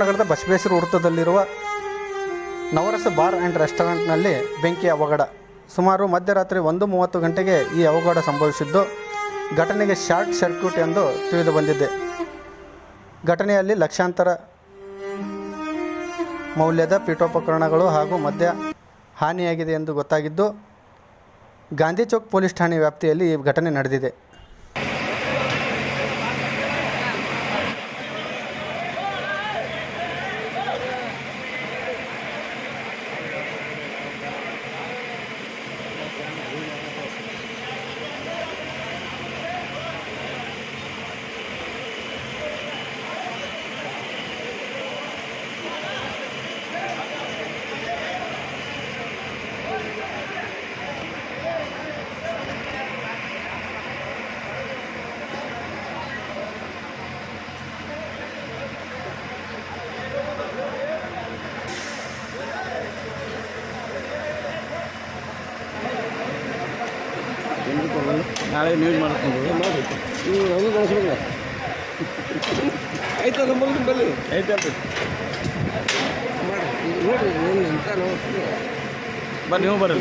ನಗರದ ಬಸವೇಶ್ವರ ವೃತ್ತದಲ್ಲಿರುವ Navarasa bar and ರೆಸ್ಟೋರೆಂಟ್ನಲ್ಲಿ ಬೆಂಕಿ ಅವಘಡ. ಸುಮಾರು ಮಧ್ಯರಾತ್ರಿ ಒಂದು ಮೂವತ್ತು ಗಂಟೆಗೆ ಈ ಅವಘಡ ಸಂಭವಿಸಿದ್ದು, ಘಟನೆಗೆ ಶಾರ್ಟ್ ಸರ್ಕ್ಯೂಟ್ ಎಂದು ತಿಳಿದು ಬಂದಿದೆ. ಘಟನೆಯಲ್ಲಿ ಲಕ್ಷಾಂತರ ಮೌಲ್ಯದ ಪೀಠೋಪಕರಣಗಳು ಹಾಗೂ ಮದ್ಯ ಹಾನಿಯಾಗಿದೆ ಎಂದು ಗೊತ್ತಾಗಿದ್ದು, ಗಾಂಧಿ ಚೌಕ್ ಪೊಲೀಸ್ ಠಾಣೆ ವ್ಯಾಪ್ತಿಯಲ್ಲಿ ಈ ಘಟನೆ ನಡೆದಿದೆ. ನಾಳೆ ನೀವು ಮಾಡ್ಕೊಂಡು ನೀವು ಅವನು ಕಳಿಸ್ಬೇಕಲ್ಲ ಆಯ್ತು ನಮ್ಮಲ್ಲಿ? ಆಯ್ತು ಮಾಡಿ ನೋಡಿ ಏನು ಅಂತ ನಾವು ಬನ್ನಿ ನೀವು ಬರ್ರಿ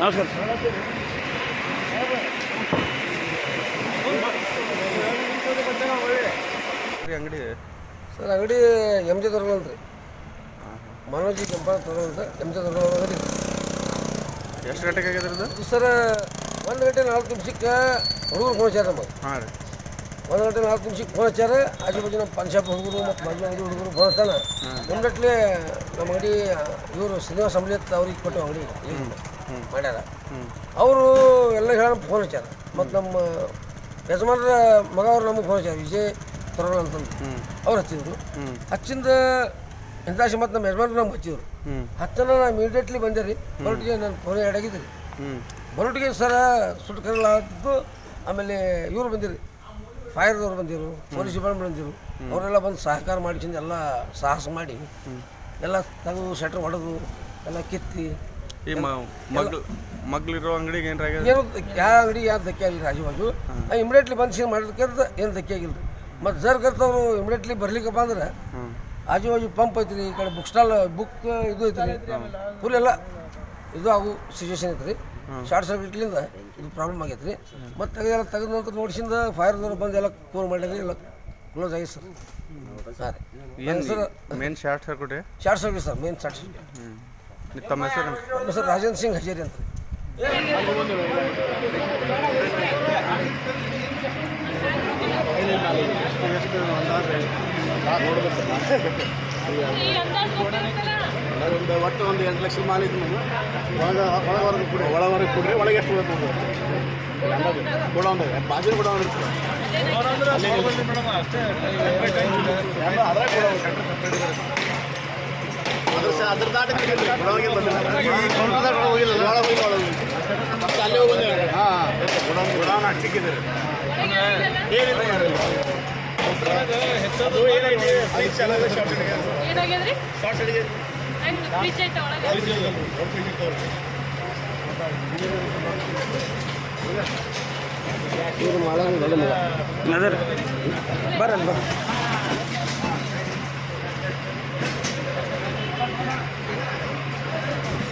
ನಮಸ್ಕಾರ. ಅಂಗಡಿ ಸರ್ ಅಂಗಡಿ ಎಂ ಜೆ ದೊರ್ಗ ರೀ ಮನೋಜಿ ಕೆಂಪ ಅಂತ ಎಂ ಜೆ ದೊರ್ಗ ಅಂಗಡಿ ಎಷ್ಟು ಗಂಟೆಗೆ ಆಗಿದ್ರದ್ದು ಇದು ಸರ್ ಒಂದು ಗಂಟೆ ನಾಲ್ಕು ನಿಮಿಷಕ್ಕೆ ಹುಡುಗರು ಫೋನ್ ಹಚ್ಚಾರ ನಮಗೆ. ಹಾಂ ರೀ. ಒಂದು ಗಂಟೆ ನಾಲ್ಕು ನಿಮಿಷಕ್ಕೆ ಫೋನ್ ಹಚ್ಚಾರ ಆಜು ಬಾಜು ನಮ್ಮ ಪಂಜಾಬ್ ಹುಡುಗರು ಮತ್ತು ಮದುವೆ ಅಂಗಡಿ ಹುಡುಗರು ಫೋನ್ ಹಚ್ಚಾನ ಮುಂದಟ್ಲೆ ನಮ್ಮ ಅಂಗಡಿ ಇವರು ಶ್ರೀನಿವಾಸ ಅಂಬ್ಲಿಯತ್ ಅವ್ರಿಗೆ ಕೊಟ್ಟು ಅಂಗಡಿ ಮಾಡ್ಯಾರ. ಅವರು ಎಲ್ಲ ಹೇಳ ಫೋನ್ ಹಚ್ಚಾರ ಮತ್ತು ನಮ್ಮ ಯಜಮಾನರ ಮಗ ಅವ್ರು ನಮಗೆ ಫೋನ್ ಹಚ್ಚಾರ ವಿಜಯ್ ತರೋಣ ಅಂತಂದು. ಅವ್ರು ಹಚ್ಚಿದ್ರು. ಹಚ್ಚಿಂದ ಇಂದಾಶಿ ಮತ್ತು ನಮ್ಮ ಯಜಮಾನ್ರು ನಮ್ಗೆ ಹಚ್ಚಿದ್ರು. ಹಚ್ಚನ ನಾ ಇಮಿಡಿಯೇಟ್ಲಿ ಬಂದೆ ರೀ. ಬರೋಟಿಗೆ ನಾನು ಫೋನ್ ಎಡಾಗಿದ್ದು ರೀ ಬರೋಟಿಗೆ ಸರ ಸುಟ್ಕರಲ್ಲ ಆದ್ದು ಆಮೇಲೆ ಇವರು ಬಂದಿರಿ. ಫೈರ್ದವ್ರು ಬಂದಿರು ಪೊಲೀಸ್ ಡಿಪಾರ್ಟ್ಮೆಂಟ್ ಬಂದಿರು. ಅವರೆಲ್ಲ ಬಂದು ಸಹಕಾರ ಮಾಡಿಸಿಂದ ಎಲ್ಲ ಸಾಹಸ ಮಾಡಿ ಎಲ್ಲ ತೆಗೆದು ಶೆಟ್ರ್ ಹೊಡೆದು ಎಲ್ಲ ಕಿತ್ತಿ ಈ ಮಗ್ಳು ಮಗ್ಳಿರೋ ಅಂಗಡಿಗೆ ಏನ್ರ ಏನು ಯಾವ ಅಂಗಡಿ ಯಾವ ಧಕ್ಕೆ ಆಗಿಲ್ಲ ಆಜು ಬಾಜು ಇಮಿಡಿಯೇಟ್ಲಿ ಬಂದು ಸೀನ್ ಮಾಡಿದ್ಕಂತ ಏನು ಧಕ್ಕೆ ಆಗಿಲ್ಲ ಮತ್ತು ಜರ್ ಕರ್ತವ್ರು ಇಮಿಡಿಯೇಟ್ಲಿ ಬರ್ಲಿಕ್ಕಪ್ಪ ಅಂದ್ರೆ ಆಜು ಬಾಜು ಪಂಪ್ ಐತ್ರಿ ಈ ಕಡೆ ಬುಕ್ ಸ್ಟಾಲ್ ಬುಕ್ ಇದು ಐತ್ರಿ. ಫುಲ್ ಎಲ್ಲ ಇದು ಆಗು ಸಿಚುವೇಶನ್ ಐತ್ರಿ. ಶಾರ್ಟ್ ಸರ್ಕ್ಯೂಟ್ಲಿಂದ ಇದು ಪ್ರಾಬ್ಲಮ್ ಆಗೈತೆ ರೀ ಮತ್ತು ತೆಗೆದೆಲ್ಲ ತೆಗೆದ ನಂತರ ನೋಡಿಸಿಂದ ಫೈರ್ದವ್ರು ಬಂದು ಎಲ್ಲ ಕೂಲ್ ಮಾಡಿದ್ರಿ ಎಲ್ಲ ಕ್ಲೋಸ್ ಆಗಿದೆ ಸರ್. ಸರ್ ಏನು sir main short circuit short circuit sir main short circuit ತಮ್ಮ ಹೆಸರು? ಹೆಸರು ರಾಜೇಂದ್ರ ಸಿಂಗ್ ಹಜೇರಿ ಅಂತ ರೀ. ಒಂದು ಒಟ್ಟು ಒಂದು ಎಂಟು ಲಕ್ಷ ಮಾಲ್ ಇದ್ದು ನಾವು ಒಳಗೆ ಒಳವರೆಗೆ ಕೊಡಿ ಒಳವರೆಗೆ ಕೊಡ್ರಿ ಒಳಗೆ ಎಷ್ಟು ಬರುತ್ತೆ ಕೊಡೋ ಒಂದು ಬಾಜು ಕೊಡೋ ಒಂದು ಅದ್ರ ದಾಟ ಒಳಗೆ ಹೋಗಿಲ್ಲ ಒಳಗೆ ಹೋಗಿ ಮತ್ತೆ ಅಲ್ಲೇ ಹೋಗಿ ಹಾಂ ಗುಡೌನ್ ಗುಡೌನ್ ಅಷ್ಟಿಕ್ಕಿದ್ದಾರೆ ಅದು ಏನಾಗ್ಯದ್ರಿ ಫ್ರಿಜ್ ಐತೆ ಒಳಗೆ ಬರಲ್ಲ ಬರ